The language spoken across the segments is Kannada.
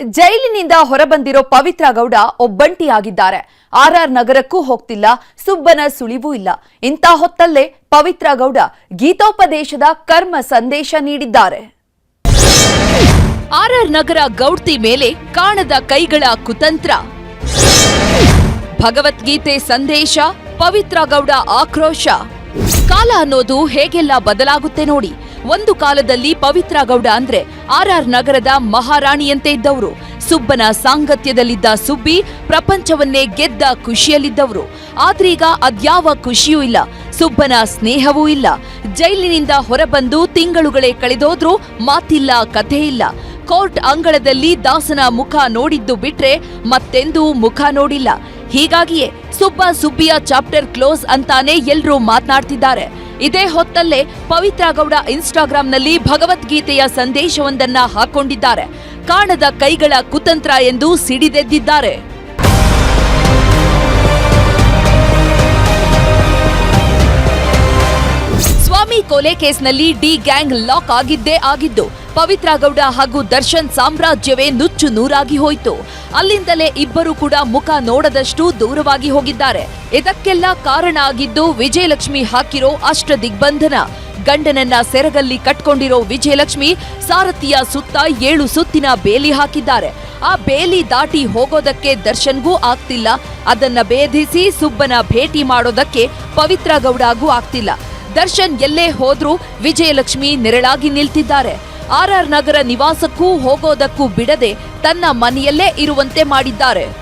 ಜೈಲಿನಿಂದ ಹೊರಬಂದಿರೋ ಪವಿತ್ರ ಗೌಡ ಒಬ್ಬಂಟಿಯಾಗಿದ್ದಾರೆ. ಆರ್ ನಗರಕ್ಕೂ ಹೋಗ್ತಿಲ್ಲ, ಸುಬ್ಬನ ಸುಳಿವೂ ಇಲ್ಲ. ಇಂಥ ಹೊತ್ತಲ್ಲೇ ಪವಿತ್ರ ಗೌಡ ಗೀತೋಪದೇಶದ ಕರ್ಮ ಸಂದೇಶ ನೀಡಿದ್ದಾರೆ. ಆರ್ಆರ್ ನಗರ ಗೌಡ್ತಿ ಮೇಲೆ ಕಾಣದ ಕೈಗಳ ಕುತಂತ್ರ. ಭಗವದ್ಗೀತೆ ಸಂದೇಶ, ಪವಿತ್ರ ಗೌಡ ಆಕ್ರೋಶ. ಕಾಲ ಅನ್ನೋದು ಹೇಗೆಲ್ಲ ಬದಲಾಗುತ್ತೆ ನೋಡಿ. ಒಂದು ಕಾಲದಲ್ಲಿ ಪವಿತ್ರ ಗೌಡ ಅಂದ್ರೆ ಆರ್ ನಗರದ ಮಹಾರಾಣಿಯಂತೆ ಇದ್ದವರು. ಸುಬ್ಬನ ಸಾಂಗತ್ಯದಲ್ಲಿದ್ದ ಸುಬ್ಬಿ ಪ್ರಪಂಚವನ್ನೇ ಗೆದ್ದ ಖುಷಿಯಲ್ಲಿದ್ದವರು. ಆದ್ರೀಗ ಅದ್ಯಾವ ಖುಷಿಯೂ ಇಲ್ಲ, ಸುಬ್ಬನ ಸ್ನೇಹವೂ ಇಲ್ಲ. ಜೈಲಿನಿಂದ ಹೊರಬಂದು ತಿಂಗಳುಗಳೇ ಕಳೆದೋದ್ರೂ ಮಾತಿಲ್ಲ, ಕಥೆ ಇಲ್ಲ. ಕೋರ್ಟ್ ಅಂಗಳದಲ್ಲಿ ದಾಸನ ಮುಖ ನೋಡಿದ್ದು ಬಿಟ್ರೆ ಮತ್ತೆಂದೂ ಮುಖ ನೋಡಿಲ್ಲ. ಹೀಗಾಗಿಯೇ ಸುಬ್ಬ ಸುಬ್ಬಿಯ ಚಾಪ್ಟರ್ ಕ್ಲೋಸ್ ಅಂತಾನೆ ಎಲ್ಲರೂ ಮಾತನಾಡ್ತಿದ್ದಾರೆ. ಇದೇ ಹೊತ್ತಲ್ಲೇ ಪವಿತ್ರ ಗೌಡ ಇನ್ಸ್ಟಾಗ್ರಾಂನಲ್ಲಿ ಭಗವದ್ಗೀತೆಯ ಸಂದೇಶವೊಂದನ್ನ ಹಾಕೊಂಡಿದ್ದಾರೆ. ಕಾಣದ ಕೈಗಳ ಕುತಂತ್ರ ಎಂದು ಸಿಡಿದೆದ್ದಿದ್ದಾರೆ. ಸ್ವಾಮಿ ಕೊಲೆ ಕೇಸ್ನಲ್ಲಿ ಡಿ ಗ್ಯಾಂಗ್ ಲಾಕ್ ಆಗಿದ್ದೇ ಆಗಿದ್ದು, ಪವಿತ್ರ ಗೌಡ ಹಾಗೂ ದರ್ಶನ್ ಸಾಮ್ರಾಜ್ಯವೇ ನುಚ್ಚು ನೂರಾಗಿ ಹೋಯಿತು. ಅಲ್ಲಿಂದಲೇ ಇಬ್ಬರು ಕೂಡ ಮುಖ ನೋಡದಷ್ಟು ದೂರವಾಗಿ ಹೋಗಿದ್ದಾರೆ. ಇದಕ್ಕೆಲ್ಲ ಕಾರಣ ಆಗಿದ್ದು, ವಿಜಯಲಕ್ಷ್ಮಿ ಹಾಕಿರೋ ಅಷ್ಟ ದಿಗ್ಬಂಧನ ಗಂಡನನ್ನ ಸೆರಗಲ್ಲಿ ಕಟ್ಕೊಂಡಿರೋ ವಿಜಯಲಕ್ಷ್ಮಿ ಸಾರಥಿಯ ಸುತ್ತ ಏಳು ಸುತ್ತಿನ ಬೇಲಿ ಹಾಕಿದ್ದಾರೆ. ಆ ಬೇಲಿ ದಾಟಿ ಹೋಗೋದಕ್ಕೆ ದರ್ಶನ್ಗೂ ಆಗ್ತಿಲ್ಲ. ಅದನ್ನ ಭೇದಿಸಿ ಸುಬ್ಬನ ಭೇಟಿ ಮಾಡೋದಕ್ಕೆ ಪವಿತ್ರ ಗೌಡಗೂ ಆಗ್ತಿಲ್ಲ. ದರ್ಶನ್ ಎಲ್ಲೇ ಹೋದ್ರೂ ವಿಜಯಲಕ್ಷ್ಮಿ ನೆರಳಾಗಿ ನಿಲ್ತಿದ್ದಾರೆ. ಆರ್ಆರ್ ನಗರ ನಿವಾಸಕ್ಕೂ ಹೋಗೋದಕ್ಕೂ ಬಿಡದೆ ತನ್ನ ಮನೆಯಲ್ಲೇ ಇರುವಂತೆ ಮಾಡಿದ್ದಾರೆ.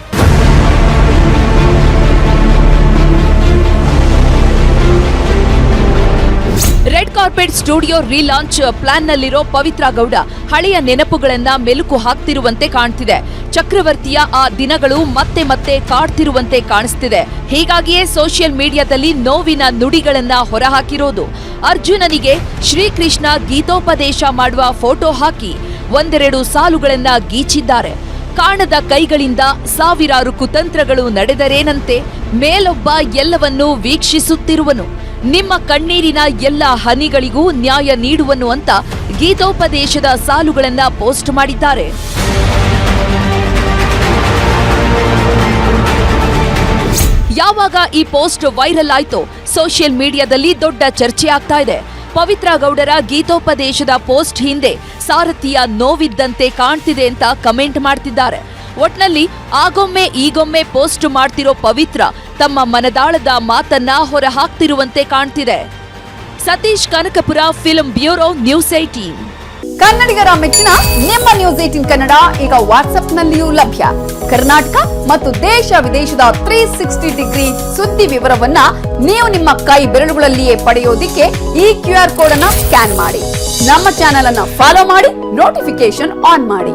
ಕಾರ್ಪೆಟ್ ಸ್ಟುಡಿಯೋ ರೀಲಾಂಚ್ ಪ್ಲಾನ್ನಲ್ಲಿರೋ ಪವಿತ್ರ ಗೌಡ, ಹಳೆಯ ನೆನಪುಗಳನ್ನ ಮೆಲುಕು ಹಾಕ್ತಿರುವಂತೆ ಕಾಣ್ತಿದೆ. ಚಕ್ರವರ್ತಿಯ ಆ ದಿನಗಳು ಮತ್ತೆ ಮತ್ತೆ ಕಾಡ್ತಿರುವಂತೆ ಕಾಣಿಸ್ತಿದೆ. ಹೀಗಾಗಿಯೇ ಸೋಷಿಯಲ್ ಮೀಡಿಯಾದಲ್ಲಿ ನೋವಿನ ನುಡಿಗಳನ್ನ ಹೊರಹಾಕಿರೋದು. ಅರ್ಜುನನಿಗೆ ಶ್ರೀಕೃಷ್ಣ ಗೀತೋಪದೇಶ ಮಾಡುವ ಫೋಟೋ ಹಾಕಿ ಒಂದೆರಡು ಸಾಲುಗಳನ್ನ ಗೀಚಿದ್ದಾರೆ. ಕಾಣದ ಕೈಗಳಿಂದ ಸಾವಿರಾರು ಕುತಂತ್ರಗಳು ನಡೆದರೇನಂತೆ ಮೇಲೊಬ್ಬ ಎಲ್ಲವನ್ನೂ ವೀಕ್ಷಿಸುತ್ತಿರುವನು. ನಿಮ್ಮ ಕಣ್ಣೀರಿನ ಎಲ್ಲ ಹನಿಗಳಿಗೂ ನ್ಯಾಯ ನೀಡುವನು ಅಂತ ಗೀತೋಪದೇಶದ ಸಾಲುಗಳನ್ನ ಪೋಸ್ಟ್ ಮಾಡಿದ್ದಾರೆ. ಯಾವಾಗ ಈ ಪೋಸ್ಟ್ ವೈರಲ್ ಆಯ್ತೋ, ಸೋಷಿಯಲ್ ಮೀಡಿಯಾದಲ್ಲಿ ದೊಡ್ಡ ಚರ್ಚೆ ಆಗ್ತಾ ಇದೆ. ಪವಿತ್ರ ಗೌಡರ ಗೀತೋಪದೇಶದ ಪೋಸ್ಟ್ ಹಿಂದೆ ಸಾರಥಿಯ ನೋವಿದ್ದಂತೆ ಕಾಣ್ತಿದೆ ಅಂತ ಕಮೆಂಟ್ ಮಾಡ್ತಿದ್ದಾರೆ. ಒಟ್ನಲ್ಲಿ ಆಗೊಮ್ಮೆ ಈಗೊಮ್ಮೆ ಪೋಸ್ಟ್ ಮಾಡ್ತಿರೋ ಪವಿತ್ರ ತಮ್ಮ ಮನದಾಳದ ಮಾತನ್ನ ಹೊರ ಹಾಕ್ತಿರುವಂತೆ ಕಾಣ್ತಿದೆ. Satish Kanakapura film bureau news eighteen ಕನ್ನಡಿಗರ ಮೆಚ್ಚಿನ ನಿಮ್ಮ ನ್ಯೂಸ್ ಏಟೀನ್ ಕನ್ನಡ ಈಗ ವಾಟ್ಸ್ಆಪ್ನಲ್ಲಿಯೂ ಲಭ್ಯ. ಕರ್ನಾಟಕ ಮತ್ತು ದೇಶ ವಿದೇಶದ ತ್ರೀ ಸಿಕ್ಸ್ಟಿ ಡಿಗ್ರಿ ಸುದ್ದಿ ವಿವರವನ್ನ ನೀವು ನಿಮ್ಮ ಕೈ ಬೆರಳುಗಳಲ್ಲಿಯೇ ಪಡೆಯೋದಿಕ್ಕೆ ಈ ಕ್ಯೂ ಆರ್ ಕೋಡ್ ಅನ್ನ ಸ್ಕ್ಯಾನ್ ಮಾಡಿ. ನಮ್ಮ ಚಾನೆಲ್ ಅನ್ನ ಫಾಲೋ ಮಾಡಿ ನೋಟಿಫಿಕೇಶನ್ ಆನ್ ಮಾಡಿ.